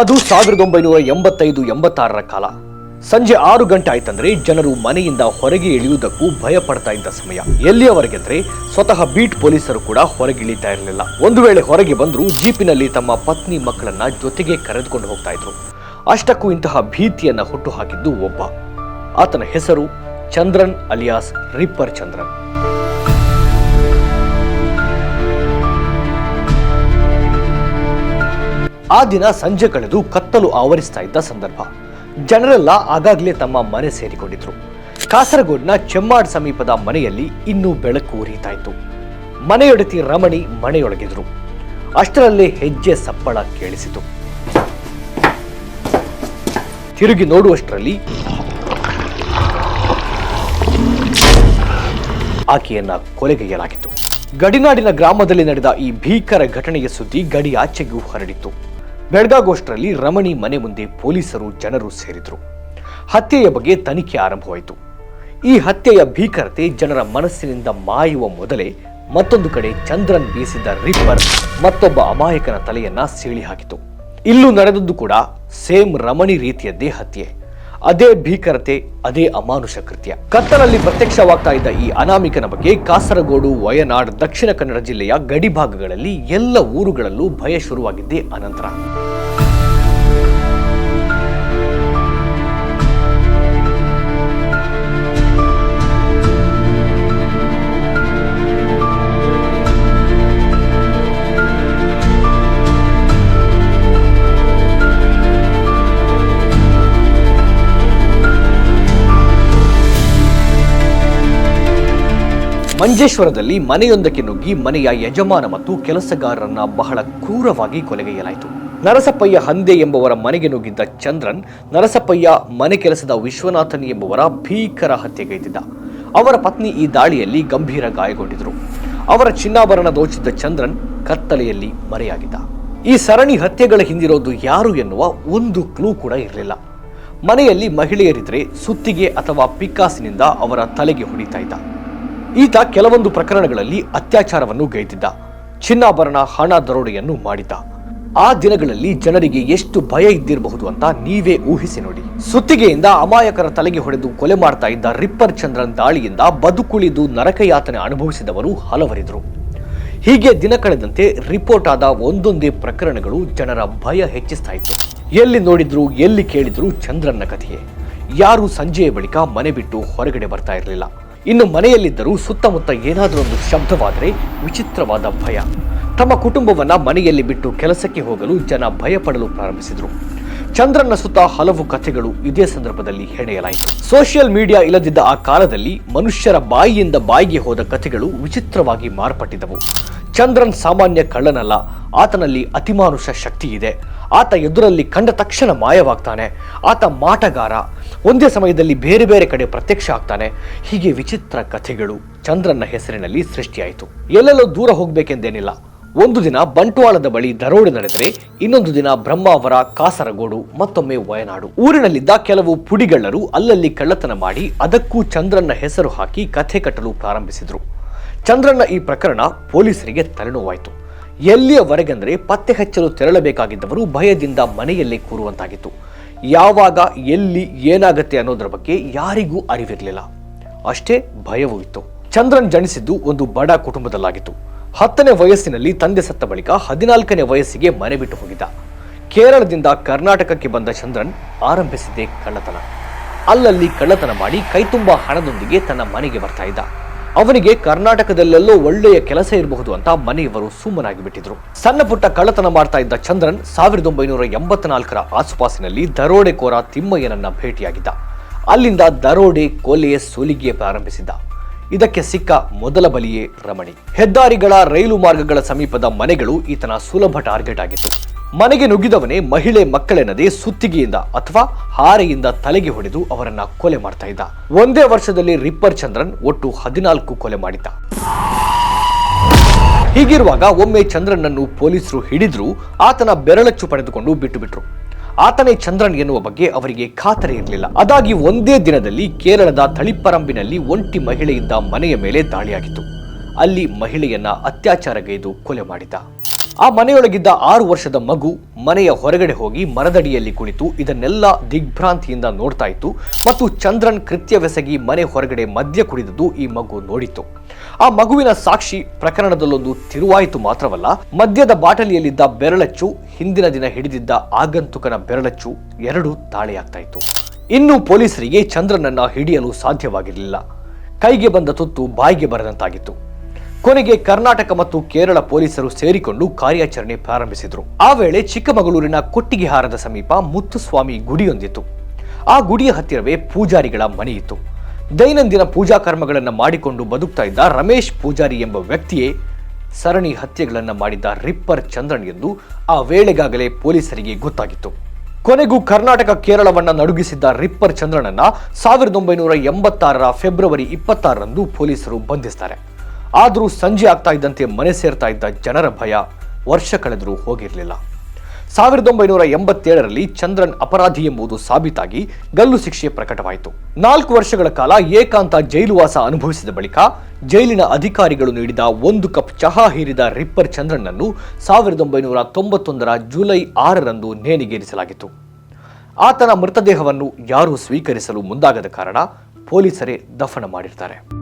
ಅದು ಸಾವಿರದ ಒಂಬೈನೂರ ಎಂಬತ್ತೈದು, ಎಂಬತ್ತಾರರ ಕಾಲ. ಸಂಜೆ ಆರು ಗಂಟೆ ಆಯ್ತಂದ್ರೆ ಜನರು ಮನೆಯಿಂದ ಹೊರಗೆ ಇಳಿಯುವುದಕ್ಕೂ ಭಯ ಪಡ್ತಾ ಇದ್ದ ಸಮಯ. ಎಲ್ಲಿಯವರೆಗೆಂದ್ರೆ ಸ್ವತಃ ಬೀಟ್ ಪೊಲೀಸರು ಕೂಡ ಹೊರಗಿಳಿತಾ ಇರಲಿಲ್ಲ. ಒಂದು ವೇಳೆ ಹೊರಗೆ ಬಂದರೂ ಜೀಪಿನಲ್ಲಿ ತಮ್ಮ ಪತ್ನಿ ಮಕ್ಕಳನ್ನ ಜೊತೆಗೆ ಕರೆದುಕೊಂಡು ಹೋಗ್ತಾ ಇದ್ರು. ಅಷ್ಟಕ್ಕೂ ಇಂತಹ ಭೀತಿಯನ್ನ ಹುಟ್ಟು ಹಾಕಿದ್ದು ಒಬ್ಬ. ಆತನ ಹೆಸರು ಚಂದ್ರನ್ ಅಲಿಯಾಸ್ ರಿಪ್ಪರ್ ಚಂದ್ರನ್. ಆ ದಿನ ಸಂಜೆ ಕಳೆದು ಕತ್ತಲು ಆವರಿಸ್ತಾ ಇದ್ದ ಸಂದರ್ಭ. ಜನರೆಲ್ಲ ಆಗಾಗಲೇ ತಮ್ಮ ಮನೆ ಸೇರಿಕೊಂಡಿದ್ರು. ಕಾಸರಗೋಡ್ನ ಚೆಮ್ಮಾಡ್ ಸಮೀಪದ ಮನೆಯಲ್ಲಿ ಇನ್ನೂ ಬೆಳಕು ಉರಿತಾ ಇತ್ತು. ಮನೆಯೊಡತಿ ರಮಣಿ ಮನೆಯೊಳಗಿದ್ರು. ಅಷ್ಟರಲ್ಲೇ ಹೆಜ್ಜೆ ಸಪ್ಪಳ ಕೇಳಿಸಿತು. ತಿರುಗಿ ನೋಡುವಷ್ಟರಲ್ಲಿ ಆಕೆಯನ್ನ ಕೊಲೆಗೈಯಲಾಗಿತ್ತು. ಗಡಿನಾಡಿನ ಗ್ರಾಮದಲ್ಲಿ ನಡೆದ ಈ ಭೀಕರ ಘಟನೆಯ ಸುದ್ದಿ ಗಡಿ ಆಚೆಗೂ ಹರಡಿತ್ತು. ಬೆಳಗಾಗೋಷ್ಟರಲ್ಲಿ ರಮಣಿ ಮನೆ ಮುಂದೆ ಪೊಲೀಸರು ಜನರು ಸೇರಿದರು. ಹತ್ಯೆಯ ಬಗ್ಗೆ ತನಿಖೆ ಆರಂಭವಾಯಿತು. ಈ ಹತ್ಯೆಯ ಭೀಕರತೆ ಜನರ ಮನಸ್ಸಿನಿಂದ ಮಾಯುವ ಮೊದಲೇ ಮತ್ತೊಂದು ಕಡೆ ಚಂದ್ರನ್ ಬೀಸಿದ ರಿಪ್ಪರ್ ಮತ್ತೊಬ್ಬ ಅಮಾಯಕನ ತಲೆಯನ್ನ ಸೀಳಿ ಹಾಕಿತು. ಇಲ್ಲೂ ನಡೆದದ್ದು ಕೂಡ ಸೇಮ್ ರಮಣಿ ರೀತಿಯದ್ದೇ ಹತ್ಯೆ. ಅದೇ ಭೀಕರತೆ, ಅದೇ ಅಮಾನುಷ ಕೃತ್ಯ. ಕತ್ತಲಲ್ಲಿ ಪ್ರತ್ಯಕ್ಷವಾಗ್ತಾ ಇದ್ದ ಈ ಅನಾಮಿಕನ ಬಗ್ಗೆ ಕಾಸರಗೋಡು, ವಯನಾಡ್, ದಕ್ಷಿಣ ಕನ್ನಡ ಜಿಲ್ಲೆಯ ಗಡಿ ಭಾಗಗಳಲ್ಲಿ ಎಲ್ಲ ಊರುಗಳಲ್ಲೂ ಭಯ ಶುರುವಾಗಿದ್ದೇ ಅನಂತರ. ಮಂಜೇಶ್ವರದಲ್ಲಿ ಮನೆಯೊಂದಕ್ಕೆ ನುಗ್ಗಿ ಮನೆಯ ಯಜಮಾನ ಮತ್ತು ಕೆಲಸಗಾರರನ್ನ ಬಹಳ ಕ್ರೂರವಾಗಿ ಕೊಲೆಗೈಯಲಾಯಿತು. ನರಸಪ್ಪಯ್ಯ ಹಂದೆ ಎಂಬವರ ಮನೆಗೆ ನುಗ್ಗಿದ್ದ ಚಂದ್ರನ್ ನರಸಪ್ಪಯ್ಯ ಮನೆ ಕೆಲಸದ ವಿಶ್ವನಾಥನ್ ಎಂಬುವರ ಭೀಕರ ಹತ್ಯೆಗೈದಿದ್ದ. ಅವರ ಪತ್ನಿ ಈ ದಾಳಿಯಲ್ಲಿ ಗಂಭೀರ ಗಾಯಗೊಂಡಿದ್ದರು ಅವರ ಚಿನ್ನಾಭರಣ ದೋಚಿದ್ದ ಚಂದ್ರನ್ ಕತ್ತಲೆಯಲ್ಲಿ ಮರೆಯಾಗಿದ್ದ. ಈ ಸರಣಿ ಹತ್ಯೆಗಳ ಹಿಂದಿರೋದು ಯಾರು ಎನ್ನುವ ಒಂದು ಕ್ಲೂ ಕೂಡ ಇರಲಿಲ್ಲ. ಮನೆಯಲ್ಲಿ ಮಹಿಳೆಯರಿದ್ರೆ ಸುತ್ತಿಗೆ ಅಥವಾ ಪಿಕ್ಕಾಸಿನಿಂದ ಅವರ ತಲೆಗೆ ಹೊಡಿತಾ ಇದ್ದ. ಈತ ಕೆಲವೊಂದು ಪ್ರಕರಣಗಳಲ್ಲಿ ಅತ್ಯಾಚಾರವನ್ನು ಗೈದಿದ್ದ ಚಿನ್ನಾಭರಣ ಹಣ ದರೋಡೆಯನ್ನು ಮಾಡಿದ್ದ. ಆ ದಿನಗಳಲ್ಲಿ ಜನರಿಗೆ ಎಷ್ಟು ಭಯ ಇದ್ದಿರಬಹುದು ಅಂತ ನೀವೇ ಊಹಿಸಿ ನೋಡಿ. ಸುತ್ತಿಗೆಯಿಂದ ಅಮಾಯಕರ ತಲೆಗೆ ಹೊಡೆದು ಕೊಲೆ ಮಾಡ್ತಾ ಇದ್ದ ರಿಪ್ಪರ್ ಚಂದ್ರನ್ ದಾಳಿಯಿಂದ ಬದುಕುಳಿದು ನರಕಯಾತನೆ ಅನುಭವಿಸಿದವರು ಹಲವರಿದ್ರು ಹೀಗೆ ದಿನ ಕಳೆದಂತೆ ರಿಪೋರ್ಟ್ ಆದ ಒಂದೊಂದೇ ಪ್ರಕರಣಗಳು ಜನರ ಭಯ ಹೆಚ್ಚಿಸ್ತಾ ಇತ್ತು. ಎಲ್ಲಿ ನೋಡಿದ್ರು, ಎಲ್ಲಿ ಕೇಳಿದ್ರು ಚಂದ್ರನ್ನ ಕಥೆಯೇ. ಯಾರು ಸಂಜೆಯ ಬಳಿಕ ಮನೆ ಬಿಟ್ಟು ಹೊರಗಡೆ ಬರ್ತಾ ಇರಲಿಲ್ಲ. ಇನ್ನು ಮನೆಯಲ್ಲಿದ್ದರೂ ಸುತ್ತಮುತ್ತ ಏನಾದರೂ ಒಂದು ಶಬ್ದವಾದರೆ ವಿಚಿತ್ರವಾದ ಭಯ. ತಮ್ಮ ಕುಟುಂಬವನ್ನು ಮನೆಯಲ್ಲಿ ಬಿಟ್ಟು ಕೆಲಸಕ್ಕೆ ಹೋಗಲು ಜನ ಭಯಪಡಲು ಪ್ರಾರಂಭಿಸಿದರು. ಚಂದ್ರನ ಸುತ್ತ ಹಲವು ಕಥೆಗಳು ಇದೇ ಸಂದರ್ಭದಲ್ಲಿ ಹೆಣೆಯಲಾಯಿತು. ಸೋಷಿಯಲ್ ಮೀಡಿಯಾ ಇಲ್ಲದಿದ್ದ ಆ ಕಾಲದಲ್ಲಿ ಮನುಷ್ಯರ ಬಾಯಿಯಿಂದ ಬಾಯಿಗೆ ಹೋದ ಕಥೆಗಳು ವಿಚಿತ್ರವಾಗಿ ಮಾರ್ಪಟ್ಟಿದ್ದವು. ಚಂದ್ರನ್ ಸಾಮಾನ್ಯ ಕಳ್ಳನಲ್ಲ, ಆತನಲ್ಲಿ ಅತಿಮಾನುಷ ಶಕ್ತಿ ಇದೆ. ಆತ ಎದುರಲ್ಲಿ ಕಂಡ ತಕ್ಷಣ ಮಾಯವಾಗ್ತಾನೆ. ಆತ ಮಾಟಗಾರ ಒಂದೇ ಸಮಯದಲ್ಲಿ ಬೇರೆ ಬೇರೆ ಕಡೆ ಪ್ರತ್ಯಕ್ಷ ಆಗ್ತಾನೆ. ಹೀಗೆ ವಿಚಿತ್ರ ಕಥೆಗಳು ಚಂದ್ರನ ಹೆಸರಿನಲ್ಲಿ ಸೃಷ್ಟಿಯಾಯಿತು. ಎಲ್ಲೆಲ್ಲೋ ದೂರ ಹೋಗಬೇಕೆಂದೇನಿಲ್ಲ. ಒಂದು ದಿನ ಬಂಟ್ವಾಳದ ಬಳಿ ದರೋಡೆ ನಡೆದರೆ ಇನ್ನೊಂದು ದಿನ ಬ್ರಹ್ಮಾವರ ಕಾಸರಗೋಡು, ಮತ್ತೊಮ್ಮೆ ವಯನಾಡು. ಊರಿನಲ್ಲಿದ್ದ ಕೆಲವು ಪುಡಿಗಳ್ಳರು ಅಲ್ಲಲ್ಲಿ ಕಳ್ಳತನ ಮಾಡಿ ಅದಕ್ಕೂ ಚಂದ್ರನ ಹೆಸರು ಹಾಕಿ ಕಥೆ ಕಟ್ಟಲು ಪ್ರಾರಂಭಿಸಿದ್ರು. ಚಂದ್ರನ ಈ ಪ್ರಕರಣ ಪೊಲೀಸರಿಗೆ ತಲೆನೋವಾಯಿತು. ಎಲ್ಲಿಯವರೆಗೆಂದರೆ ಪತ್ತೆ ಹಚ್ಚಲು ತೆರಳಬೇಕಾಗಿದ್ದವರು ಭಯದಿಂದ ಮನೆಯಲ್ಲೇ ಕೂರುವಂತಾಗಿತ್ತು. ಯಾವಾಗ, ಎಲ್ಲಿ, ಏನಾಗುತ್ತೆ ಅನ್ನೋದ್ರ ಬಗ್ಗೆ ಯಾರಿಗೂ ಅರಿವಿರಲಿಲ್ಲ. ಅಷ್ಟೇ ಭಯವೂ ಇತ್ತು. ಚಂದ್ರನ್ ಜನಿಸಿದ್ದು ಒಂದು ಬಡ ಕುಟುಂಬದಲ್ಲಾಗಿತ್ತು. ಹತ್ತನೇ ವಯಸ್ಸಿನಲ್ಲಿ ತಂದೆ ಸತ್ತ ಬಳಿಕ ಹದಿನಾಲ್ಕನೇ ವಯಸ್ಸಿಗೆ ಮನೆ ಬಿಟ್ಟು ಹೋಗಿದ್ದ. ಕೇರಳದಿಂದ ಕರ್ನಾಟಕಕ್ಕೆ ಬಂದ ಚಂದ್ರನ್ ಆರಂಭಿಸಿದ್ದೆ ಕಳ್ಳತನ. ಅಲ್ಲಲ್ಲಿ ಕಳ್ಳತನ ಮಾಡಿ ಕೈತುಂಬ ಹಣದೊಂದಿಗೆ ತನ್ನ ಮನೆಗೆ ಬರ್ತಾ ಇದ್ದ. ಅವನಿಗೆ ಕರ್ನಾಟಕದಲ್ಲೆಲ್ಲೋ ಒಳ್ಳೆಯ ಕೆಲಸ ಇರಬಹುದು ಅಂತ ಮನೆಯವರು ಸುಮ್ಮನಾಗಿ ಬಿಟ್ಟಿದ್ರು ಸಣ್ಣ ಪುಟ್ಟ ಕಳ್ಳತನ ಮಾಡ್ತಾ ಇದ್ದ ಚಂದ್ರನ್ ಸಾವಿರದ ಒಂಬೈನೂರ ಎಂಬತ್ನಾಲ್ಕರ ಆಸುಪಾಸಿನಲ್ಲಿ ದರೋಡೆಕೋರ ತಿಮ್ಮಯ್ಯನನ್ನ ಭೇಟಿಯಾಗಿದ್ದ. ಅಲ್ಲಿಂದ ದರೋಡೆ ಕೊಲೆಯ ಸುಲಿಗೆ ಪ್ರಾರಂಭಿಸಿದ್ದ. ಇದಕ್ಕೆ ಸಿಕ್ಕ ಮೊದಲ ಬಲಿಯೇ ರಮಣಿ. ಹೆದ್ದಾರಿಗಳ ರೈಲು ಮಾರ್ಗಗಳ ಸಮೀಪದ ಮನೆಗಳು ಈತನ ಸುಲಭ ಟಾರ್ಗೆಟ್ ಆಗಿತ್ತು. ಮನೆಗೆ ನುಗ್ಗಿದವನೇ ಮಹಿಳೆ ಮಕ್ಕಳೆನ್ನದೆ ಸುತ್ತಿಗೆಯಿಂದ ಅಥವಾ ಹಾರೆಯಿಂದ ತಲೆಗೆ ಹೊಡೆದು ಅವರನ್ನ ಕೊಲೆ ಮಾಡ್ತಾ ಇದ್ದ. ಒಂದೇ ವರ್ಷದಲ್ಲಿ ರಿಪ್ಪರ್ ಚಂದ್ರನ್ ಒಟ್ಟು ಹದಿನಾಲ್ಕು ಕೊಲೆ ಮಾಡಿದ್ದ. ಹೀಗಿರುವಾಗ ಒಮ್ಮೆ ಚಂದ್ರನನ್ನು ಪೊಲೀಸರು ಹಿಡಿದ್ರು, ಆತನ ಬೆರಳಚ್ಚು ಪಡೆದುಕೊಂಡು ಬಿಟ್ಟು ಬಿಟ್ರು ಆತನೇ ಚಂದ್ರನ್ ಎನ್ನುವ ಬಗ್ಗೆ ಅವರಿಗೆ ಖಾತರಿ ಇರಲಿಲ್ಲ. ಅದಾಗಿ ಒಂದೇ ದಿನದಲ್ಲಿ ಕೇರಳದ ತಳಿಪರಂಬಿನಲ್ಲಿ ಒಂಟಿ ಮಹಿಳೆಯಿಂದ ಮನೆಯ ಮೇಲೆ ದಾಳಿಯಾಗಿತ್ತು. ಅಲ್ಲಿ ಮಹಿಳೆಯನ್ನ ಅತ್ಯಾಚಾರಗೈದು ಕೊಲೆ ಮಾಡಿದ್ದ. ಆ ಮನೆಯೊಳಗಿದ್ದ ಆರು ವರ್ಷದ ಮಗು ಮನೆಯ ಹೊರಗಡೆ ಹೋಗಿ ಮರದಡಿಯಲ್ಲಿ ಕುಳಿತು ಇದನ್ನೆಲ್ಲ ದಿಗ್ಭ್ರಾಂತಿಯಿಂದ ನೋಡ್ತಾ ಇತ್ತು ಮತ್ತು ಚಂದ್ರನ್ ಕೃತ್ಯವೆಸಗಿ ಮನೆ ಹೊರಗಡೆ ಮದ್ಯ ಕುಡಿದದ್ದು ಈ ಮಗು ನೋಡಿತ್ತು. ಆ ಮಗುವಿನ ಸಾಕ್ಷಿ ಪ್ರಕರಣದಲ್ಲೊಂದು ತಿರುವಾಯಿತು ಮಾತ್ರವಲ್ಲ, ಮದ್ಯದ ಬಾಟಲಿಯಲ್ಲಿದ್ದ ಬೆರಳಚ್ಚು, ಹಿಂದಿನ ದಿನ ಹಿಡಿದಿದ್ದ ಆಗಂತುಕನ ಬೆರಳಚ್ಚು ಎರಡೂ ತಾಳೆಯಾಗ್ತಾ ಇತ್ತು. ಇನ್ನು ಪೊಲೀಸರಿಗೆ ಚಂದ್ರನನ್ನ ಹಿಡಿಯಲು ಸಾಧ್ಯವಾಗಿರಲಿಲ್ಲ. ಕೈಗೆ ಬಂದ ತುತ್ತು ಬಾಯಿಗೆ ಬರದಂತಾಗಿತ್ತು. ಕೊನೆಗೆ ಕರ್ನಾಟಕ ಮತ್ತು ಕೇರಳ ಪೊಲೀಸರು ಸೇರಿಕೊಂಡು ಕಾರ್ಯಾಚರಣೆ ಪ್ರಾರಂಭಿಸಿದರು. ಆ ವೇಳೆ ಚಿಕ್ಕಮಗಳೂರಿನ ಕೊಟ್ಟಿಗೆಹಾರದ ಸಮೀಪ ಮುತ್ತುಸ್ವಾಮಿ ಗುಡಿಯೊಂದಿತ್ತು. ಆ ಗುಡಿಯ ಹತ್ತಿರವೇ ಪೂಜಾರಿಗಳ ಮನೆಯಿತ್ತು ದೈನಂದಿನ ಪೂಜಾ ಕರ್ಮಗಳನ್ನು ಮಾಡಿಕೊಂಡು ಬದುಕ್ತಾ ಇದ್ದ ರಮೇಶ್ ಪೂಜಾರಿ ಎಂಬ ವ್ಯಕ್ತಿಯೇ ಸರಣಿ ಹತ್ಯೆಗಳನ್ನು ಮಾಡಿದ್ದ ರಿಪ್ಪರ್ ಚಂದ್ರನ್ ಎಂದು ಆ ವೇಳೆಗಾಗಲೇ ಪೊಲೀಸರಿಗೆ ಗೊತ್ತಾಗಿತ್ತು. ಕೊನೆಗೂ ಕರ್ನಾಟಕ ಕೇರಳವನ್ನ ನಡುಗಿಸಿದ್ದ ರಿಪ್ಪರ್ ಚಂದ್ರನನ್ನ ಸಾವಿರದ ಒಂಬೈನೂರ ಎಂಬತ್ತಾರರ ಫೆಬ್ರವರಿ ಇಪ್ಪತ್ತಾರರಂದು ಪೊಲೀಸರು ಬಂಧಿಸ್ತಾರೆ. ಆದರೂ ಸಂಜೆ ಆಗ್ತಾ ಇದ್ದಂತೆ ಮನೆ ಸೇರ್ತಾ ಇದ್ದ ಜನರ ಭಯ ವರ್ಷ ಕಳೆದರೂ ಹೋಗಿರಲಿಲ್ಲ. ಸಾವಿರದ ಒಂಬೈನೂರ ಎಂಬತ್ತೇಳರಲ್ಲಿ ಚಂದ್ರನ್ ಅಪರಾಧಿ ಎಂಬುದು ಸಾಬೀತಾಗಿ ಗಲ್ಲು ಶಿಕ್ಷೆ ಪ್ರಕಟವಾಯಿತು. ನಾಲ್ಕು ವರ್ಷಗಳ ಕಾಲ ಏಕಾಂತ ಜೈಲುವಾಸ ಅನುಭವಿಸಿದ ಬಳಿಕ ಜೈಲಿನ ಅಧಿಕಾರಿಗಳು ನೀಡಿದ ಒಂದು ಕಪ್ ಚಹಾ ಹೀರಿದ ರಿಪ್ಪರ್ ಚಂದ್ರನ್ನನ್ನು ಸಾವಿರದ ಒಂಬೈನೂರ ತೊಂಬತ್ತೊಂದರ ಜುಲೈ ಆರರಂದು ನೇಣಿಗೇರಿಸಲಾಗಿತ್ತು. ಆತನ ಮೃತದೇಹವನ್ನು ಯಾರೂ ಸ್ವೀಕರಿಸಲು ಮುಂದಾಗದ ಕಾರಣ ಪೊಲೀಸರೇ ದಫನ ಮಾಡಿರ್ತಾರೆ.